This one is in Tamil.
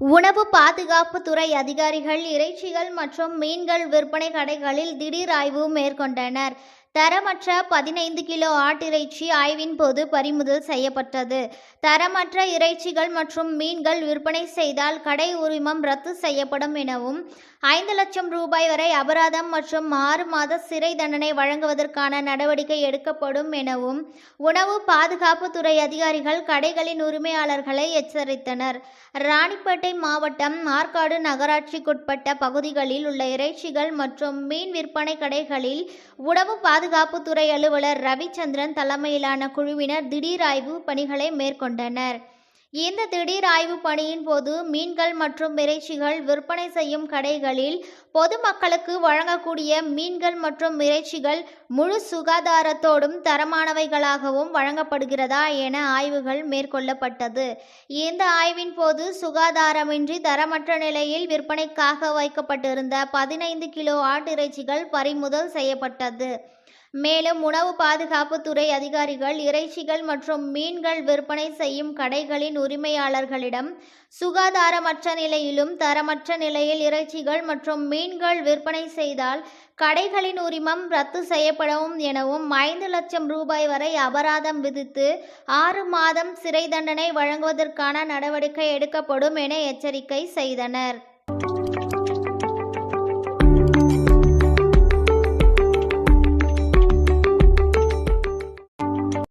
உணவு பாதுகாப்பு துறை அதிகாரிகள் இறைச்சிகள் மற்றும் மீன்கள் விற்பனை கடைகளில் திடீர் ஆய்வு மேற்கொண்டனர். தரமற்ற பதினைந்து கிலோ ஆட்டிறைச்சி ஆய்வின் போது பறிமுதல் செய்யப்பட்டது. தரமற்ற இறைச்சிகள் மற்றும் மீன்கள் விற்பனை செய்தால் கடை உரிமம் ரத்து செய்யப்படும் எனவும் ஐந்து லட்சம் ரூபாய் வரை அபராதம் மற்றும் ஆறு மாத சிறை தண்டனை வழங்குவதற்கான நடவடிக்கை எடுக்கப்படும் எனவும் உணவு பாதுகாப்புத்துறை அதிகாரிகள் கடைகளின் உரிமையாளர்களை எச்சரித்தனர். ராணிப்பேட்டை மாவட்டம் ஆற்காடு நகராட்சிக்குட்பட்ட பகுதிகளில் உள்ள இறைச்சிகள் மற்றும் மீன் விற்பனை கடைகளில் உணவு பாதுகாப்புத்துறை அலுவலர் ரவிச்சந்திரன் தலைமையிலான குழுவினர் திடீர் ஆய்வு பணிகளை மேற்கொண்டனர். இந்த திடீர் ஆய்வு பணியின் போது மீன்கள் மற்றும் இறைச்சிகள் விற்பனை செய்யும் கடைகளில் பொதுமக்களுக்கு வழங்கக்கூடிய மீன்கள் மற்றும் இறைச்சிகள் முழு சுகாதாரத்தோடும் தரமானவைகளாகவும் வழங்கப்படுகிறதா என ஆய்வுகள் மேற்கொள்ளப்பட்டது. இந்த ஆய்வின் போது சுகாதாரமின்றி தரமற்ற நிலையில் விற்பனைக்காக வைக்கப்பட்டிருந்த பதினைந்து கிலோ ஆட்டிறைச்சிகள் பறிமுதல் செய்யப்பட்டது. மேலும் உணவு பாதுகாப்புத்துறை அதிகாரிகள் இறைச்சிகள் மற்றும் மீன்கள் விற்பனை செய்யும் கடைகளின் உரிமையாளர்களிடம் சுகாதாரமற்ற நிலையிலும் தரமற்ற நிலையில் இறைச்சிகள் மற்றும் மீன்கள் விற்பனை செய்தால் கடைகளின் உரிமம் ரத்து செய்யப்படவும் எனவும் ஐந்து லட்சம் ரூபாய் வரை அபராதம் விதித்து ஆறு மாதம் சிறை தண்டனை வழங்குவதற்கான நடவடிக்கை எடுக்கப்படும் என எச்சரிக்கை செய்தனர்.